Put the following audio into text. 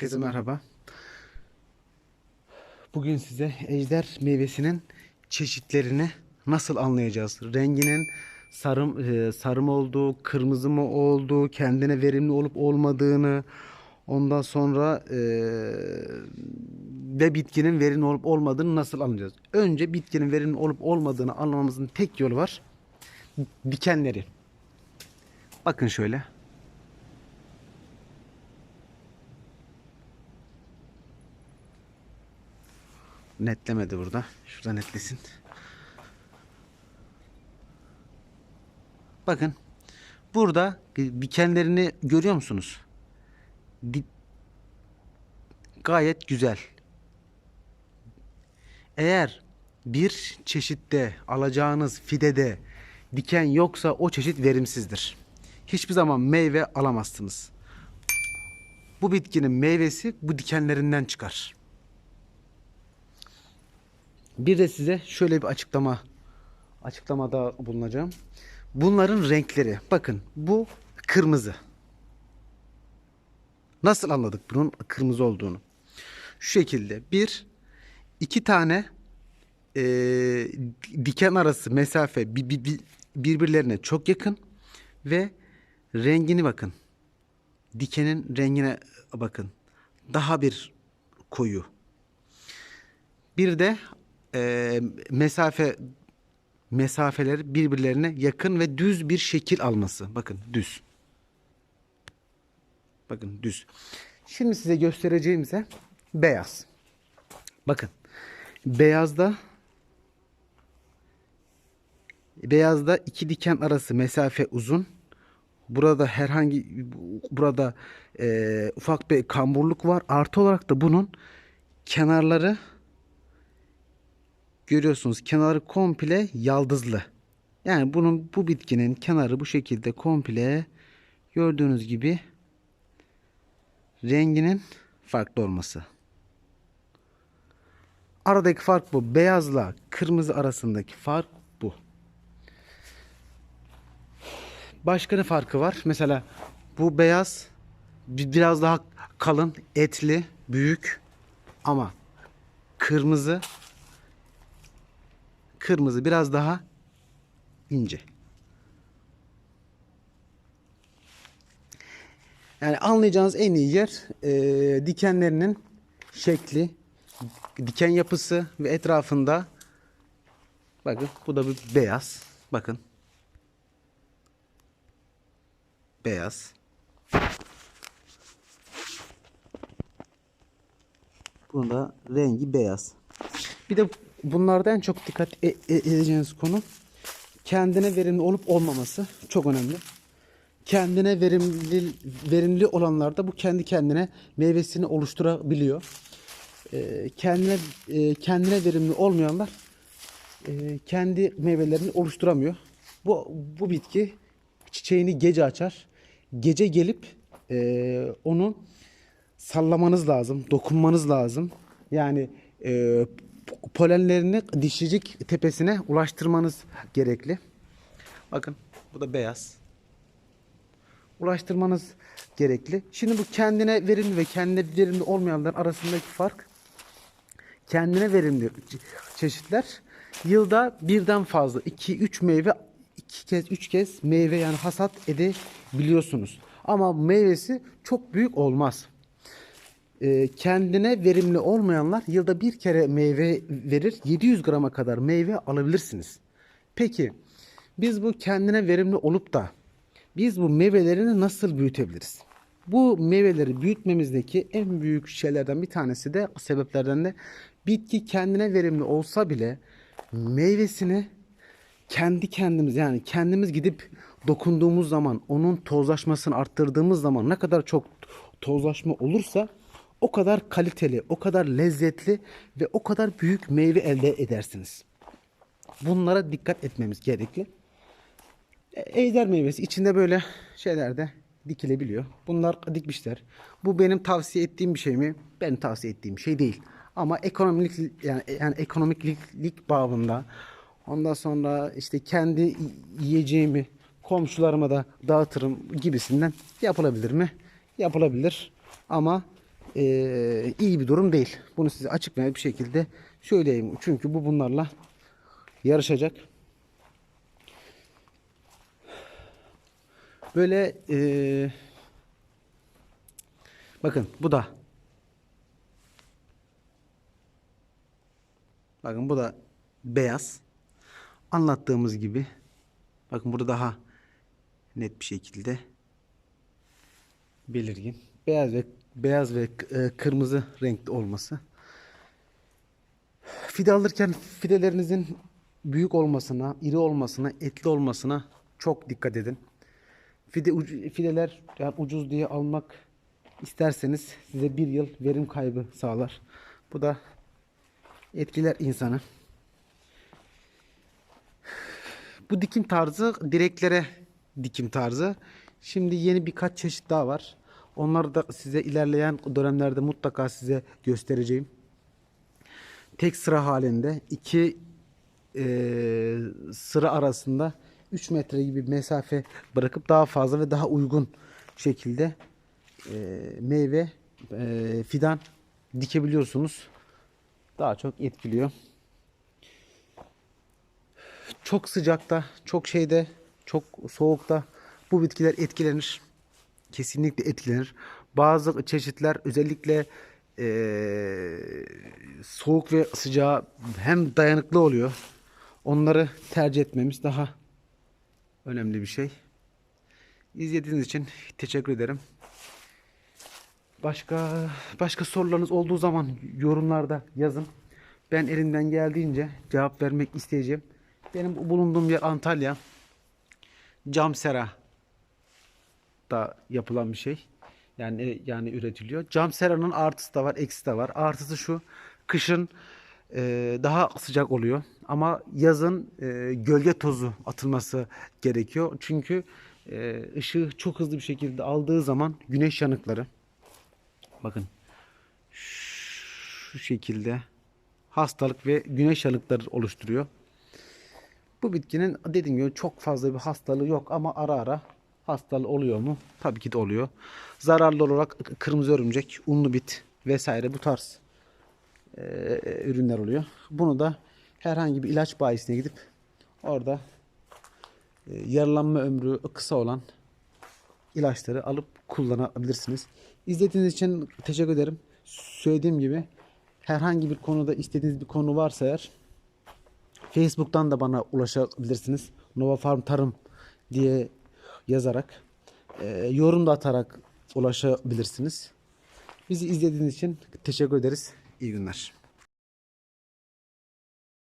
Herkese merhaba. Bugün size ejder meyvesinin çeşitlerini nasıl anlayacağız? Renginin sarım e, sarı mı olduğu, kırmızı mı olduğu, kendine verimli olup olmadığını, ondan sonra e, ve bitkinin verimli olup olmadığını nasıl anlayacağız? Önce bitkinin verimli olup olmadığını anlamamızın tek yolu var. Dikenleri. Bakın şöyle. Netlemedi burada. Şurada netlesin. Bakın. Burada dikenlerini görüyor musunuz? Di- Gayet güzel. Eğer bir çeşitte alacağınız fidede diken yoksa o çeşit verimsizdir. Hiçbir zaman meyve alamazsınız. Bu bitkinin meyvesi bu dikenlerinden çıkar. Bir de size şöyle bir açıklama açıklamada bulunacağım. Bunların renkleri. Bakın bu kırmızı. Nasıl anladık bunun kırmızı olduğunu? Şu şekilde bir iki tane eee, diken arası mesafe bi- bi- bi- birbirlerine çok yakın ve rengini bakın. Dikenin rengine bakın. Daha bir koyu. Bir de e, mesafe mesafeleri birbirlerine yakın ve düz bir şekil alması. Bakın düz. Bakın düz. Şimdi size göstereceğimse beyaz. Bakın. Beyazda beyazda iki diken arası mesafe uzun. Burada herhangi burada e, ufak bir kamburluk var. Artı olarak da bunun kenarları görüyorsunuz kenarı komple yaldızlı. Yani bunun bu bitkinin kenarı bu şekilde komple gördüğünüz gibi renginin farklı olması. Aradaki fark bu. Beyazla kırmızı arasındaki fark bu. Başka ne farkı var? Mesela bu beyaz bi- biraz daha kalın, etli, büyük ama kırmızı kırmızı biraz daha ince. Yani anlayacağınız en iyi yer e, dikenlerinin şekli, diken yapısı ve etrafında bakın bu da bir beyaz. Bakın. Beyaz. Bunun da rengi beyaz. Bir de bunlarda en çok dikkat e- e- edeceğiniz konu kendine verimli olup olmaması çok önemli. Kendine verimli verimli olanlarda bu kendi kendine meyvesini oluşturabiliyor. Ee, kendine e, kendine verimli olmayanlar e, kendi meyvelerini oluşturamıyor. Bu bu bitki çiçeğini gece açar. Gece gelip e, onu sallamanız lazım, dokunmanız lazım. Yani e, polenlerini dişicik tepesine ulaştırmanız gerekli. Bakın bu da beyaz. Ulaştırmanız gerekli. Şimdi bu kendine verimli ve kendine verimli olmayanlar arasındaki fark kendine verimli çe- çeşitler yılda birden fazla 2-3 meyve 2 kez 3 kez meyve yani hasat edebiliyorsunuz. Ama meyvesi çok büyük olmaz. Ee, kendine verimli olmayanlar yılda bir kere meyve verir. 700 grama kadar meyve alabilirsiniz. Peki biz bu kendine verimli olup da biz bu meyvelerini nasıl büyütebiliriz? Bu meyveleri büyütmemizdeki en büyük şeylerden bir tanesi de sebeplerden de bitki kendine verimli olsa bile meyvesini kendi kendimiz yani kendimiz gidip dokunduğumuz zaman onun tozlaşmasını arttırdığımız zaman ne kadar çok tozlaşma olursa o kadar kaliteli, o kadar lezzetli ve o kadar büyük meyve elde edersiniz. Bunlara dikkat etmemiz gerekli. E, Ejder meyvesi içinde böyle şeyler de dikilebiliyor. Bunlar dikmişler. Bu benim tavsiye ettiğim bir şey mi? Benim tavsiye ettiğim şey değil. Ama ekonomik yani yani ekonomiklik babında ondan sonra işte kendi yiyeceğimi komşularıma da dağıtırım gibisinden yapılabilir mi? Yapılabilir. Ama eee, iyi bir durum değil. Bunu size açık ve bir şekilde söyleyeyim. Çünkü bu bunlarla yarışacak. Böyle eee, bakın bu da bakın bu da beyaz. Anlattığımız gibi bakın burada daha net bir şekilde belirgin. Beyaz ve beyaz ve e, kırmızı renkli olması. Fide alırken fidelerinizin büyük olmasına, iri olmasına, etli olmasına çok dikkat edin. Fide fideler yani ucuz diye almak isterseniz size bir yıl verim kaybı sağlar. Bu da etkiler insanı. Bu dikim tarzı direklere dikim tarzı. Şimdi yeni birkaç çeşit daha var. Onları da size ilerleyen dönemlerde mutlaka size göstereceğim. Tek sıra halinde iki eee, sıra arasında 3 metre gibi mesafe bırakıp daha fazla ve daha uygun şekilde eee, meyve eee, fidan dikebiliyorsunuz. Daha çok etkiliyor çok sıcakta, çok şeyde, çok soğukta bu bitkiler etkilenir. Kesinlikle etkilenir. Bazı çeşitler özellikle eee, soğuk ve sıcağa hem dayanıklı oluyor. Onları tercih etmemiz daha önemli bir şey. İzlediğiniz için teşekkür ederim. Başka başka sorularınız olduğu zaman yorumlarda yazın. Ben elimden geldiğince cevap vermek isteyeceğim. Benim bulunduğum yer Antalya. Camsera da yapılan bir şey. Yani yani üretiliyor. Camsera'nın artısı da var, eksisi de var. Artısı şu. Kışın e, daha sıcak oluyor ama yazın e, gölge tozu atılması gerekiyor. Çünkü e, ışığı çok hızlı bir şekilde aldığı zaman güneş yanıkları bakın şu şekilde hastalık ve güneş yanıkları oluşturuyor. Bu bitkinin dediğim gibi çok fazla bir hastalığı yok ama ara ara hastalığı oluyor mu? Tabii ki de oluyor. Zararlı olarak kırmızı örümcek, unlu bit vesaire bu tarz e, ürünler oluyor. Bunu da herhangi bir ilaç bayisine gidip orada e, yaralanma ömrü kısa olan ilaçları alıp kullanabilirsiniz. İzlediğiniz için teşekkür ederim. Söylediğim gibi herhangi bir konuda istediğiniz bir konu varsa eğer Facebook'tan da bana ulaşabilirsiniz. Nova Farm Tarım diye yazarak e, yorum da atarak ulaşabilirsiniz. Bizi izlediğiniz için teşekkür ederiz. İyi günler.